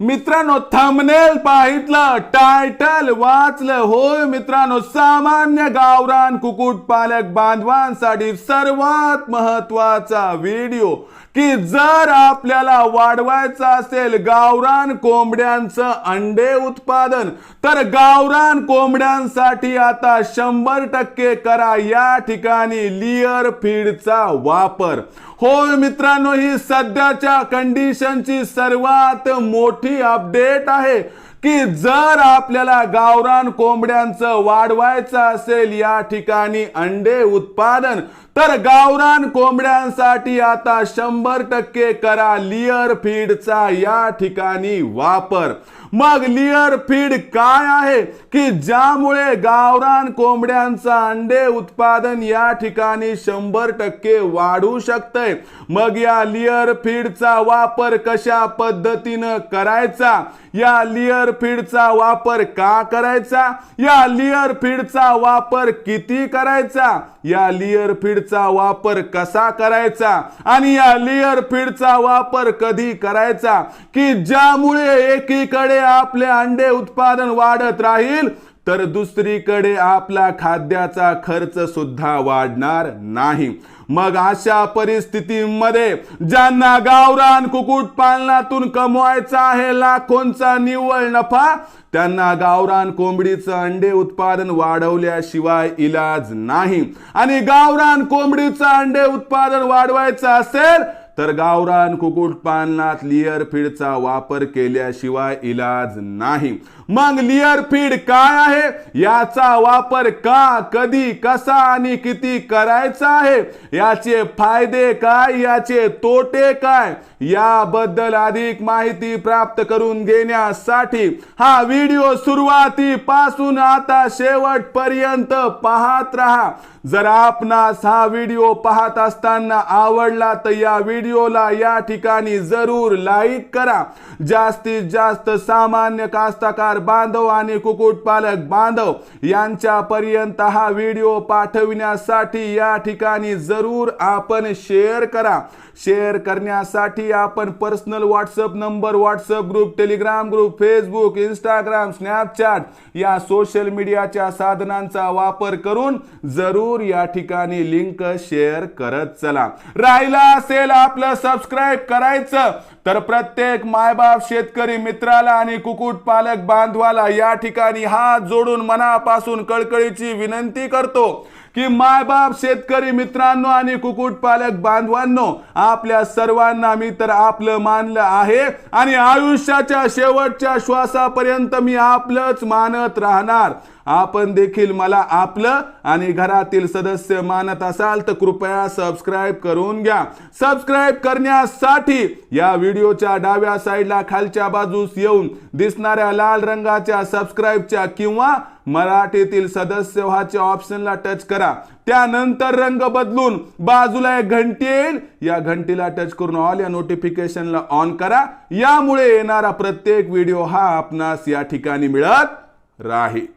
मित्रांनो thumbnail पाहितलं title वाचलं. होय मित्रांनो सामान्य गावरान कुकुट पालक बांधवांसाठी सर्वात महत्त्वाचा व्हिडिओ की जर आपल्याला वाढवायचं असेल गावरान कोंबड्यांचं अंडे उत्पादन तर गावरान कोंबड्यांसाठी आता शंभर टक्के करा या ठिकाणी लिअर फीडचा वापर. होय मित्रांनो ही सध्याच्या कंडिशनची सर्वात मोठी अपडेट आहे. की जर आपल्याला गावरान कोंबड्यांचं वाढवायचं असेल या ठिकाणी अंडे उत्पादन तर गावरान कोंबड्यांसाठी आता शंभर टक्के करा लिअर फीडचा या ठिकाणी वापर. मग लिअर फीड काय आहे? की ज्यामुळे गावरान कोंबड्यांचा अंडे उत्पादन या ठिकाणी शंभर टक्के वाढू शकतंय? मग या लिअर फीडचा वापर कशा पद्धतीनं करायचा? या लिअर फीडचा वापर का करायचा? या लिअर फीडचा वापर किती करायचा? या लिअर फीडचा वापर कसा करायचा आणि या लिअर फीडचा वापर कधी करायचा की ज्यामुळे एकीकडे आपले अंडे उत्पादन वाढत राहील तर दुसरीकडे आपला खाद्याचा खर्च सुद्धा वाढणार नाही. मग अशा परिस्थितीमध्ये ज्यांना गावरान कुक्कुटपालनातून कमवायचा आहे लाखोंचा निव्वळ नफा त्यांना गावरान कोंबडीचं अंडे उत्पादन वाढवल्याशिवाय इलाज नाही. आणि गावरान कोंबडीचं अंडे उत्पादन वाढवायचं असेल तर गावरान कुक्कुटपालनात लिअर फीडचा वापर केल्याशिवाय इलाज नाही. मग लिअर फीड काय आहे? याचा वापर का कधी कसा आणि किती करायचा आहे? याचे फायदे काय? याचे तोटे काय? याबद्दल अधिक माहिती प्राप्त करून घेण्यासाठी हा व्हिडिओ सुरुवातीपासून आता शेवटपर्यंत पाहत राहा. जर आपणास हा व्हिडिओ पाहत असताना आवडला तर या व्हिडिओला या ठिकाणी जरूर लाईक करा. जास्तीत जास्त सामान्य कास्तकार बांधव आणि कुक्कुटपालक बांधव यांच्यापर्यंत हा व्हिडिओ पाठविण्यासाठी या ठिकाणी जरूर आपण शेअर करा. शेअर करण्यासाठी आपण personal WhatsApp number WhatsApp group Telegram group Facebook Instagram Snapchat या सोशल मीडियाच्या साधनांचा वापर करून जरूर या ठिकाणी लिंक शेअर करत चला. राहिला असेल आपलं सबस्क्राईब करायचं. तर प्रत्येक मायबाप शेतकरी मित्राला आणि कुकुट पालक बांधवाला या ठिकाणी हात जोडून मनापासून कळकळीची विनंती करतो. की मायबाप शेतकरी मित्रांनो आणि कुक्कुटपालक बांधवांनो आपल्या सर्वांना मी तर आपलं मानलं आहे आणि आयुष्याच्या शेवटच्या श्वासापर्यंत मी आपलंच मानत राहणार. आपण देखील मला आपलं आणि घरातील सदस्य मानत असाल तर कृपया सबस्क्राईब करून घ्या. सबस्क्राईब करण्यासाठी या व्हिडिओच्या डाव्या साईडला खालच्या बाजूस येऊन दिसणाऱ्या लाल रंगाच्या सबस्क्राईबच्या किंवा मराठीतील सदस्य व्हाच्या ऑप्शनला टच करा. त्यानंतर रंग बदलून बाजूला एक घंटी येईल. या घंटीला टच करून ऑल या नोटिफिकेशनला ऑन करा. यामुळे येणारा प्रत्येक व्हिडिओ हा आपणास या ठिकाणी मिळत राहील.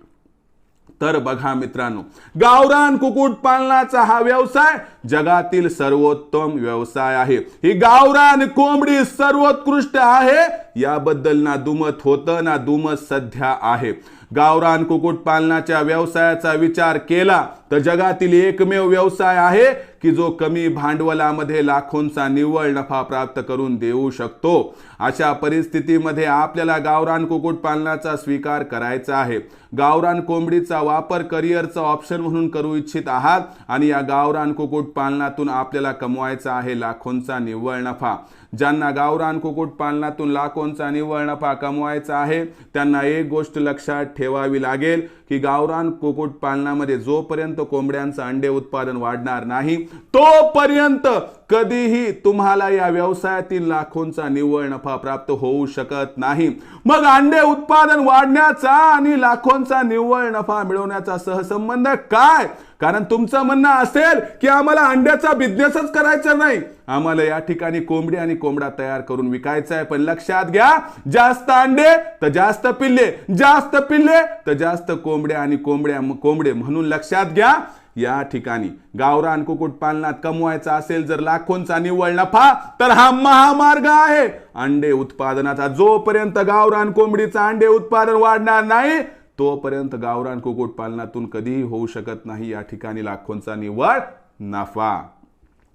तर बघा मित्रांनो गावरान कुक्कुटपालनाचा हा व्यवसाय जगातील सर्वोत्तम व्यवसाय आहे. ही गावरान कोंबडी सर्वोत्कृष्ट आहे याबद्दल ना दुमत होतं ना दुमत सध्या आहे. गावरान कुकुट पालनाच्या व्यवसायाचा विचार केला तर जगातील एकमेव व्यवसाय आहे की जो कमी भांडवलामध्ये लाखोंचा निव्वळ नफा प्राप्त करून देऊ शकतो. अशा परिस्थितीमध्ये आपल्याला गावरान कुक्कुटपालनाचा स्वीकार करायचा आहे. गावरान कोंबडीचा वापर करिअरचा ऑप्शन म्हणून करू इच्छित आहात आणि या गावरान कुक्कुटपालनातून आपल्याला कमवायचा आहे लाखोंचा निव्वळ नफा. ज्यांना गावरान कुक्कुटपालनातून लाखोंचा निव्वळ नफा कमवायचा आहे त्यांना एक गोष्ट लक्षात ठेवावी लागेल की गावरान कुक्कुटपालनामध्ये जोपर्यंत कोंबड्यांचं अंडे उत्पादन वाढणार नाही तोपर्यंत कधीही तुम्हाला या व्यवसायातील लाखोंचा निव्वळ नफा प्राप्त होऊ शकत नाही. मग अंडे उत्पादन वाढण्याचा आणि लाखोंचा निव्वळ नफा मिळवण्याचा सहसंबंध काय? कारण तुमचं म्हणणं असेल की आम्हाला अंड्याचा बिझनेसच करायचा नाही. आम्हाला या ठिकाणी कोंबडी आणि कोंबडा तयार करून विकायचा आहे. पण लक्षात घ्या जास्त अंडे तर जास्त पिल्ले जास्त पिल्ले तर जास्त कोंबड्या आणि कोंबड्या कोंबडे. म्हणून लक्षात घ्या या ठिकाणी गावरान कुक्कुटपालनात कमवायचा असेल जर लाखोंचा निव्वळ नफा तर हा महामार्ग आहे. अंडे उत्पादनाचा जोपर्यंत गावरान कोंबडीचा अंडे उत्पादन वाढणार नाही तोपर्यंत गावरान कुक्कुटपालनातून कधीही होऊ शकत नाही. या ठिकाणी लाखोंचा निव्वळ नफा.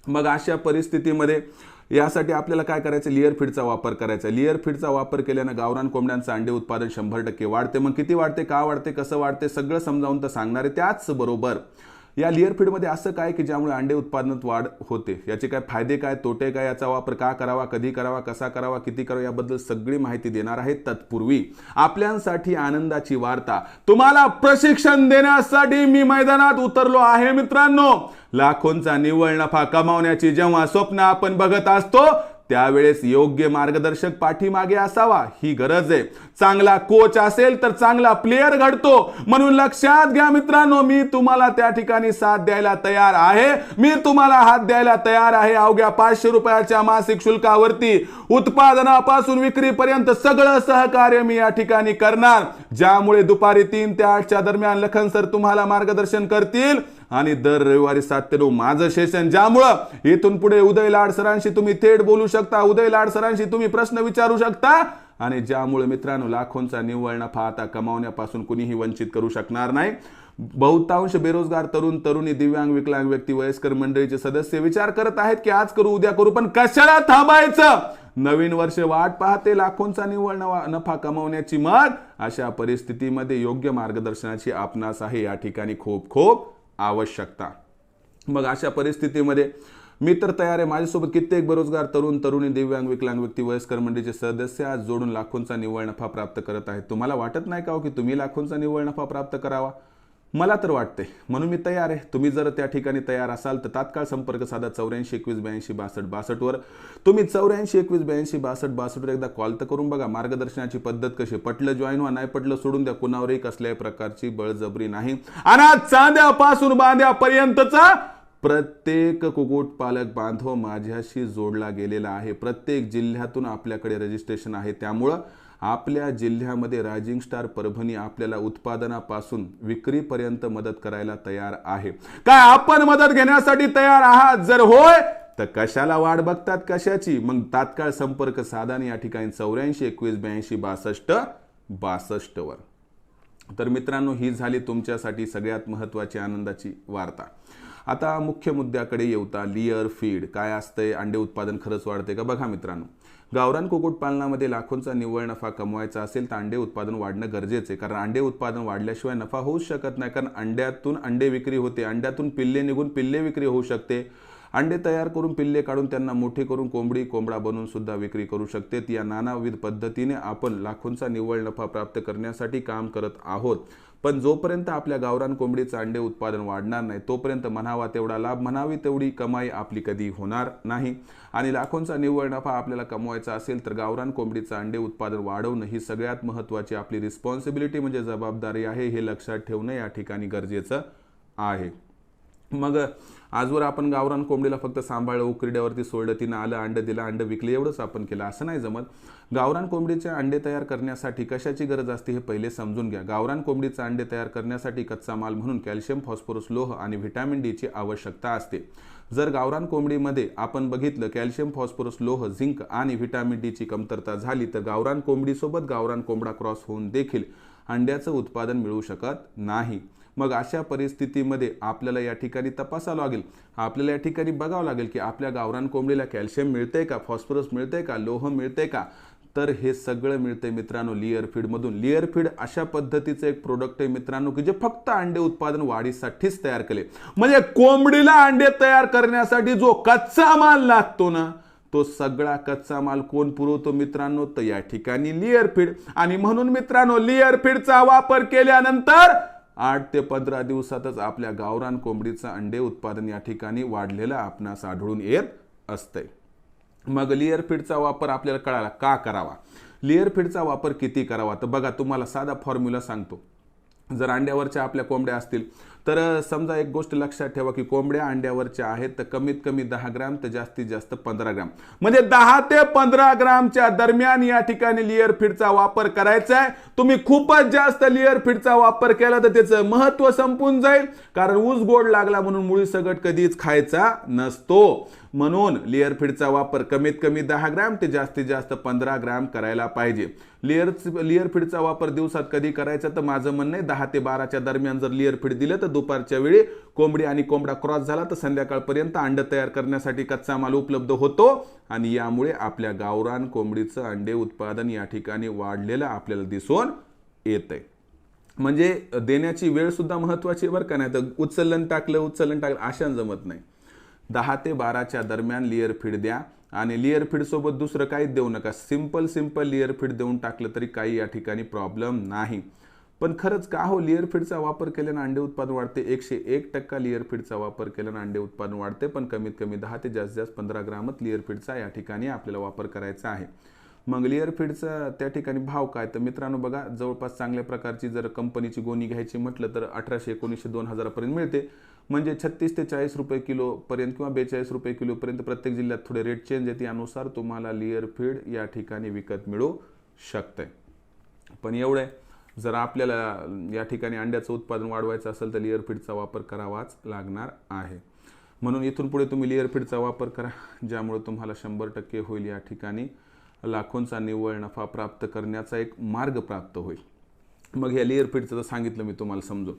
मग अशा परिस्थितीमध्ये यासाठी आपल्याला काय करायचं? लिअर फीडचा वापर करायचा. लिअर फीडचा वापर केल्यानं गावरान कोंबड्यांचं अंडे उत्पादन शंभर टक्के वाढते. मग किती वाढते? का वाढते? कसं वाढते? सगळं समजावून तर सांगणार आहे त्याचबरोबर या लिअर फीडमध्ये असं काय की ज्यामुळे अंडे उत्पादनात वाढ होते? याचे काय फायदे काय तोटे काय याचा वापर का करावा कधी करावा कसा करावा किती करावा याबद्दल सगळी माहिती देणार आहे तत्पूर्वी. आपल्यासाठी आनंदाची वार्ता. तुम्हाला प्रशिक्षण देण्यासाठी मी मैदानात उतरलो आहे मित्रांनो. लाखोंचा निव्वळ नफा कमावण्याची जेव्हा स्वप्न आपण बघत असतो त्यावेळेस योग्य मार्गदर्शक पाठीमागे असावा ही गरज आहे. चांगला कोच असेल तर चांगला प्लेयर घडतो. म्हणून लक्षात घ्या मित्रांनो मी तुम्हाला त्या ठिकाणी साथ द्यायला तयार आहे. मी तुम्हाला हात द्यायला तयार आहे. अवघ्या पाचशे रुपयाच्या मासिक शुल्कावरती उत्पादनापासून विक्रीपर्यंत सगळं सहकार्य मी या ठिकाणी करणार. ज्यामुळे दुपारी तीन ते आठच्या दरम्यान लखन सर तुम्हाला मार्गदर्शन करतील. आणि दर रविवारी सात ते नऊ माझं सेशन ज्यामुळं इथून पुढे उदय लाड सरांशी तुम्ही थेट बोलू शकता उदय लाड सरांशी तुम्ही प्रश्न विचारू शकता आणि ज्यामुळे मित्रांनो लाखोंचा निव्वळ नफा आता कमावण्यापासून कुणीही वंचित करू शकणार नाही. बहुतांश बेरोजगार तरुण तरुणी दिव्यांग विकलांग व्यक्ती वयस्कर मंडळीचे सदस्य विचार करत आहेत की आज करू उद्या करू पण कशाला थांबायचं? नवीन वर्ष वाट पाहते लाखोंचा निव्वळ नफा कमावण्याची मग. अशा परिस्थितीमध्ये योग्य मार्गदर्शनाची आपणास आहे या ठिकाणी खूप खूप आवश्यकता. मग अशा परिस्थितीमध्ये मी तर तयार आहे. माझ्यासोबत कित्येक बेरोजगार तरुण तरुणी दिव्यांग विकलांग व्यक्ती वयस्कर मंडळीचे सदस्य आज जोडून लाखोंचा निव्वळ नफा प्राप्त करत आहेत. तुम्हाला वाटत नाही का हो की तुम्ही लाखोंचा निव्वळ नफा प्राप्त करावा? मला तर वाटते म्हणून मी तयार आहे. तुम्ही जर त्या ठिकाणी तयार असाल तर तात्काळ संपर्क साधा चौऱ्याऐंशी एकवीस ब्याऐंशी बासष्ट बासष्टवर तुम्ही चौऱ्याऐंशी एकवीस ब्याऐंशी बासष्ट बासष्टवर एकदा कॉल तर करून बघा. मार्गदर्शनाची पद्धत कशी पटलं जॉईन व्हा नाही पटलं सोडून द्या. कुणावरही कसल्याही प्रकारची बळजबरी नाही. आणि चांद्यापासून बांध्यापर्यंतचा प्रत्येक कुक्कुटपालक बांधव माझ्याशी जोडला गेलेला आहे. प्रत्येक जिल्ह्यातून आपल्याकडे रजिस्ट्रेशन आहे. त्यामुळं आपल्या जिल्ह्यामध्ये रायझिंग स्टार परभणी आपल्याला उत्पादनापासून विक्रीपर्यंत मदत करायला तयार आहे. काय आपण मदत घेण्यासाठी तयार आहात? जर होय तर कशाला वाट बघतात कशाची? मग तात्काळ संपर्क साधा या ठिकाणी चौऱ्याऐंशी एकवीस ब्याऐंशी बासष्ट बासष्टवर तर मित्रांनो ही झाली तुमच्यासाठी सगळ्यात महत्त्वाची आनंदाची वार्ता. आता मुख्य मुद्द्याकडे येऊता लिअर फीड काय असतंय? अंडे उत्पादन खरंच वाढते का? बघा मित्रांनो. गावरान कुक्कुटपालनामध्ये लाखोंचा निव्वळ नफा कमवायचा असेल तर अंडे उत्पादन वाढणं गरजेचं आहे. कारण अंडे उत्पादन वाढल्याशिवाय नफा होऊच शकत नाही. कारण अंड्यातून अंडे विक्री होते. अंड्यातून पिल्ले निघून पिल्ले विक्री होऊ शकते. अंडे तयार करून पिल्ले काढून त्यांना मोठे करून कोंबडी कोंबडा बनवून सुद्धा विक्री करू शकते. या नानाविध पद्धतीने आपण लाखोंचा निव्वळ नफा प्राप्त करण्यासाठी काम करत आहोत. पण जोपर्यंत आपल्या गावरान कोंबडीचं अंडे उत्पादन वाढणार नाही तोपर्यंत म्हणावा तेवढा लाभ म्हणावी तेवढी कमाई आपली कधी होणार नाही. आणि लाखोंचा निव्वळ नफा आपल्याला कमवायचा असेल तर गावरान कोंबडीचं अंडे उत्पादन वाढवणं ही सगळ्यात महत्त्वाची आपली रिस्पॉन्सिबिलिटी म्हणजे जबाबदारी आहे हे लक्षात ठेवणं या ठिकाणी गरजेचं आहे. मग आजवर आपण गावरान कोंबडीला फक्त सांभाळलं उकरड्यावरती सोडलं तिनं आलं अंडं दिलं अंडं विकलं एवढंच आपण केलं. असं नाही जमत. गावरान कोंबडीचे अंडे तयार करण्यासाठी कशाची गरज असते हे पहिले समजून घ्या. गावरान कोंबडीचे अंडे तयार करण्यासाठी कच्चा माल म्हणून कॅल्शियम फॉस्फोरस लोह आणि व्हिटॅमिन डीची आवश्यकता असते. जर गावरान कोंबडीमध्ये आपण बघितलं कॅल्शियम फॉस्फोरस लोह झिंक आणि व्हिटॅमिन डीची कमतरता झाली तर गावरान कोंबडीसोबत गावरान कोंबडा क्रॉस होऊन देखील अंड्याचं उत्पादन मिळू शकत नाही. मग अशा परिस्थितीमध्ये आपल्याला या ठिकाणी तपासावं लागेल. आपल्याला या ठिकाणी बघावं लागेल की आपल्या गावरान कोंबडीला कॅल्शियम मिळतंय का? फॉस्फरस मिळतंय का? लोह मिळते का? तर हे सगळं मिळतंय मित्रांनो लिअर फीडमधून लिअर फीड अशा पद्धतीचं एक प्रोडक्ट आहे मित्रांनो की जे फक्त अंडे उत्पादन वाढीसाठीच तयार केले म्हणजे कोंबडीला अंडे तयार करण्यासाठी जो कच्चा माल लागतो ना तो सगळा कच्चा माल कोण पुरवतो मित्रांनो? तर या ठिकाणी लिअर फीड आणि म्हणून मित्रांनो लिअर फीडचा वापर केल्यानंतर आठ ते पंधरा दिवसातच आपल्या गावरान कोंबडीचं अंडे उत्पादन या ठिकाणी वाढलेलं आपणास आढळून येत असतंय. मग लिअर फीडचा वापर आपल्याला कळाला. का करावा? लिअर फीडचा वापर किती करावा? तर बघा तुम्हाला साधा फॉर्म्युला सांगतो. जर अंड्यावरच्या आपल्या कोंबड्या असतील तर समजा एक गोष्ट लक्षात ठेवा की कोंबड्या अंड्यावरच्या आहेत तर कमीत कमी दहा ग्राम तर जास्तीत जास्त पंधरा ग्राम. म्हणजे दहा ते पंधरा ग्रामच्या दरम्यान या ठिकाणी लिअर फीडचा वापर करायचा आहे. तुम्ही खूपच जास्त लिअर फीडचा वापर केला तर त्याचं महत्त्व संपून जाईल. कारण ऊस गोड लागला म्हणून मुळी सगट कधीच खायचा नसतो. म्हणून लेअर फीडचा वापर कमीत कमी दहा ग्राम ते जास्तीत जास्त पंधरा ग्रॅम करायला पाहिजे. लेअर लेअर फीडचा वापर दिवसात कधी करायचा? तर माझं म्हणणं आहे दहा ते बाराच्या दरम्यान जर लेअर फीड दिलं तर दुपारच्या वेळी कोंबडी आणि कोंबडा क्रॉस झाला तर संध्याकाळपर्यंत अंड तयार करण्यासाठी कच्चा माल उपलब्ध होतो आणि यामुळे आपल्या गावरान कोंबडीचं अंडे उत्पादन या ठिकाणी वाढलेलं आपल्याला दिसून येतंय. म्हणजे देण्याची वेळ सुद्धा महत्वाची बरं का? नाही तर उचलन टाकलं उचलन टाकलं अशा जमत नाही. दहा ते बाराच्या दरम्यान लिअर फीड द्या. आणि लिअर फीडसोबत दुसरं काहीच देऊ नका. सिंपल सिंपल लिअर फीड देऊन टाकलं तरी काही या ठिकाणी प्रॉब्लेम नाही. पण खरंच का हो लिअर फीडचा वापर केल्यानं अंडे उत्पादन वाढते? एकशे एक टक्का लिअर फीडचा वापर केल्यानं अंडे उत्पादन वाढते पण कमीत कमी दहा ते जास्त जास्त पंधरा ग्रामच लिअर फीडचा या ठिकाणी आपल्याला वापर करायचा आहे. मग लिअर फीडचा त्या ठिकाणी भाव काय? तर मित्रांनो बघा जवळपास चांगल्या प्रकारची जर कंपनीची गोणी घ्यायची म्हटलं तर अठराशे एकोणीसशे दोन हजारापर्यंत मिळते. म्हणजे छत्तीस ते चाळीस रुपये किलोपर्यंत किंवा बेचाळीस रुपये किलोपर्यंत प्रत्येक जिल्ह्यात थोडे रेट चेंज आहे त्यानुसार तुम्हाला लिअर फीड या ठिकाणी विकत मिळू शकते पण एवढं आहे जर आपल्याला या ठिकाणी अंड्याचं उत्पादन वाढवायचं असेल तर लिअर फीडचा वापर करावाच लागणार आहे. म्हणून इथून पुढे तुम्ही लिअर फीडचा वापर करा ज्यामुळे तुम्हाला शंभर टक्के होईल या ठिकाणी लाखोंचा निव्वळ नफा प्राप्त करण्याचा एक मार्ग प्राप्त होईल. मग ह्या लिअर फीडचं तर सांगितलं मी तुम्हाला समजू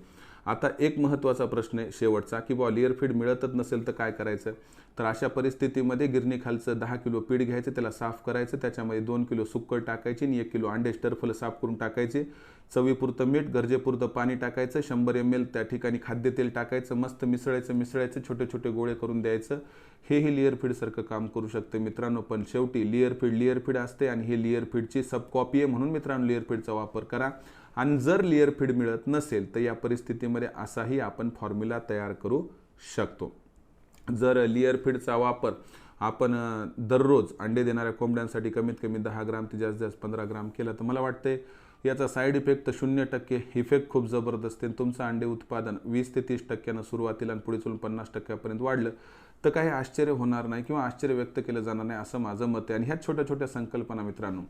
आता एक महत्त्वाचा प्रश्न आहे शेवटचा की बुवा लिअर फीड मिळतच नसेल तर काय करायचं? तर अशा परिस्थितीमध्ये गिरणीखालचं दहा किलो पीठ घ्यायचं त्याला साफ करायचं त्याच्यामध्ये दोन किलो सुक्कर टाकायची आणि एक किलो अंडे टर्फल साफ करून टाकायचे. चवीपुरतं मीठ गरजेपुरतं पाणी टाकायचं शंभर एम एल त्या ठिकाणी खाद्यतेल टाकायचं मस्त मिसळायचं मिसळायचं छोटे छोटे गोळे करून द्यायचं. हेही लिअर फीडसारखं काम करू शकते मित्रांनो पण शेवटी लिअर फीड लिअर फीड असते आणि हे लिअर फीडची सब कॉपी आहे म्हणून मित्रांनो लिअर फीडचा वापर करा. आणि जर लेअर फीड मिळत नसेल तर या परिस्थितीमध्ये असाही आपण फॉर्म्युला तयार करू शकतो. जर लिअर फीडचा वापर आपण दररोज अंडे देणाऱ्या कोंबड्यांसाठी कमीत कमी दहा ग्राम ते जास्तीत जास्त पंधरा ग्राम केला तर मला वाटते याचा साईड इफेक्ट तर शून्य टक्के इफेक्ट खूप जबरदस्त आहे. तुमचं अंडे उत्पादन वीस ते तीस टक्क्यानं सुरुवातीला आणि पुढे चलून पन्नास टक्क्यापर्यंत वाढलं तर काही आश्चर्य होणार नाही किंवा आश्चर्य व्यक्त केलं जाणार नाही असं माझं मत आहे. आणि ह्या छोट्या छोट्या संकल्पना मित्रांनो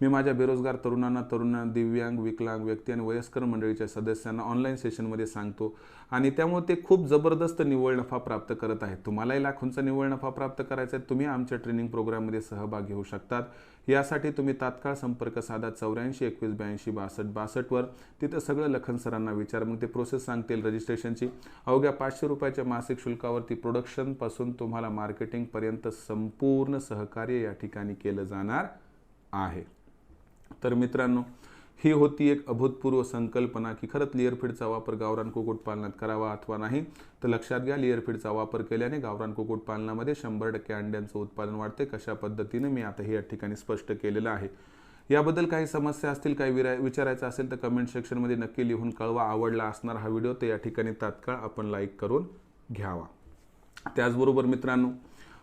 मी माझ्या बेरोजगार तरुणांना तरुणांना दिव्यांग विकलांग व्यक्ती आणि वयस्कर मंडळीच्या सदस्यांना ऑनलाईन सेशनमध्ये सांगतो. आणि त्यामुळे ते खूप जबरदस्त निव्वळ नफा प्राप्त करत आहेत. तुम्हालाही लाखोंचा निव्वळ नफा प्राप्त करायचा आहे. तुम्ही आमच्या ट्रेनिंग प्रोग्राममध्ये सहभाग घेऊ शकतात. यासाठी तुम्ही तात्काळ संपर्क साधा. चौऱ्याऐंशी एकवीस ब्याऐंशी बासष्ट बासष्टवर तिथं सगळं लखन सरांना विचार. मग ते प्रोसेस सांगतील रजिस्ट्रेशनची अवघ्या पाचशे रुपयाच्या मासिक शुल्कावरती प्रोडक्शनपासून तुम्हाला मार्केटिंगपर्यंत संपूर्ण सहकार्य या ठिकाणी केलं जाणार आहे. तर मित्रांनो ही होती एक अभूतपूर्व संकल्पना की खरंच लिअर फीडचा वापर गावरान कुक्कुटपालनात करावा अथवा नाही तर लक्षात घ्या लिअरफीडचा वापर केल्याने गावरान कुक्कुटपालनामध्ये शंभर टक्के अंड्यांचं उत्पादन वाढते. कशा पद्धतीने मी आता हे या ठिकाणी स्पष्ट केलेलं आहे. याबद्दल काही समस्या असतील काही विरा विचारायचं असेल तर कमेंट सेक्शनमध्ये नक्की लिहून कळवा. आवडला असणार हा व्हिडिओ तर या ठिकाणी तात्काळ आपण लाईक करून घ्यावा. त्याचबरोबर मित्रांनो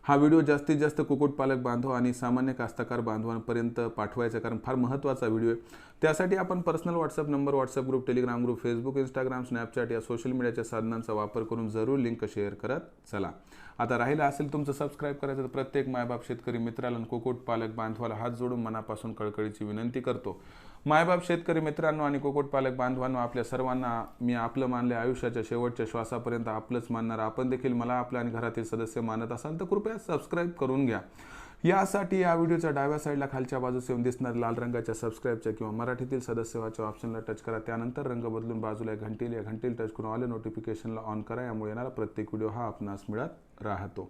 हा व्हिडिओ जास्तीत जास्त कुक्कुटपालक बांधव आणि सामान्य कास्तकार बांधवांपर्यंत पाठवायचा कारण फार महत्त्वाचा व्हिडिओ आहे. त्यासाठी आपण personal WhatsApp number WhatsApp group Telegram group Facebook Instagram Snapchat या सोशल मीडियाच्या साधनांचा वापर करून जरूर लिंक शेअर करत चला. आता राहिलं असेल तुमचं सबस्क्राईब करायचं तर प्रत्येक मायबाप शेतकरी मित्राला कुक्कुटपालक बांधवाला हात जोडून मनापासून कळकळीची विनंती करतो. मायबाप शेतकरी मित्रांनो आणि कुक्कुटपालक बांधवांनो आपल्या सर्वांना मी आपलं मानले आयुष्याच्या शेवटच्या श्वासापर्यंत आपलंच मानणार. आपण देखील मला आपल्या आणि घरातील सदस्य मानत असाल तर कृपया सबस्क्राईब करून घ्या. यासाठी या व्हिडिओच्या डाव्या साईडला खालच्या बाजूस येऊन दिसणार लाल रंगाच्या सबस्क्राईबच्या किंवा मराठीतील सदस्यवाच्या ऑप्शनला टच करा. त्यानंतर रंग बदलून बाजूला एक घंटील या घंटील टच करून आले नोटिफिकेशनला ऑन करा. यामुळे येणारा प्रत्येक व्हिडिओ हा आपणास मिळत राहतो.